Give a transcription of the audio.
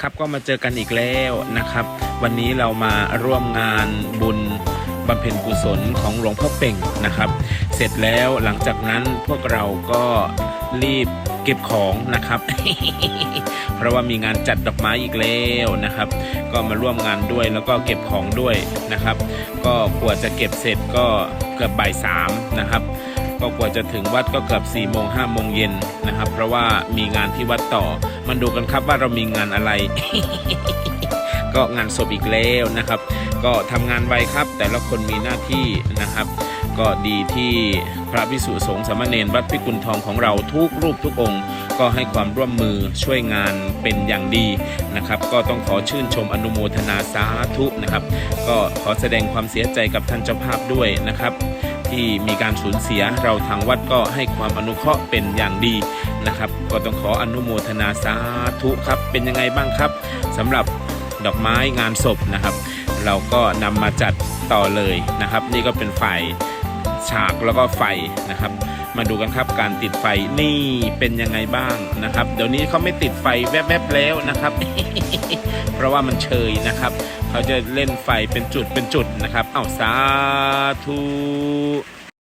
ครับก็มาเจอกันอีกแล้วนะครับ วันนี้เรามาร่วมงานบุญบำเพ็ญกุศลของหลวงพ่อเป่งนะครับ เสร็จแล้วหลังจากนั้นพวกเราก็รีบเก็บของนะครับ เพราะว่ามีงานจัดดอกไม้อีกแล้วนะครับ ก็มาร่วมงานด้วยแล้วก็เก็บของด้วยนะครับ ก็กว่าจะเก็บเสร็จก็เกือบบ่ายสามนะครับก็กว่าจะถึงวัดก็เกือบ4ี่โมงห้าโมงเย็นนะครับ เพราะว่ามีงานที่วัดต่อ มันดูกันครับว่าเรามีงานอะไร ก็งานศพอีกแล้วนะครับ ก็ทำงานไวครับ แต่ละคนมีหน้าที่นะครับ ก็ดีที่พระพิสุสงฆ์สามเณรวัดพิกุลทองของเราทุกรูปทุกองค์ ก็ให้ความร่วมมือช่วยงานเป็นอย่างดีนะครับ ก็ต้องขอชื่นชมอนุโมทนาสาธุนะครับ ก็ขอแสดงความเสียใจกับท่านเจ้าภาพด้วยนะครับที่มีการสูญเสียเราทางวัดก็ให้ความอนุเคราะห์เป็นอย่างดีนะครับ ก็ต้องขออนุโมทนาสาธุครับ เป็นยังไงบ้างครับสำหรับดอกไม้งานศพนะครับ เราก็นำมาจัดต่อเลยนะครับ นี่ก็เป็นไฟ ฉากแล้วก็ไฟนะครับ มาดูกันครับการติดไฟนี่เป็นยังไงบ้างนะครับ เดี๋ยวนี้เขาไม่ติดไฟแวบๆแล้วนะครับ เพราะว่ามันเชยนะครับเขาจะเล่นไฟเป็นจุดเป็นจุดนะครับ เอาสาธุ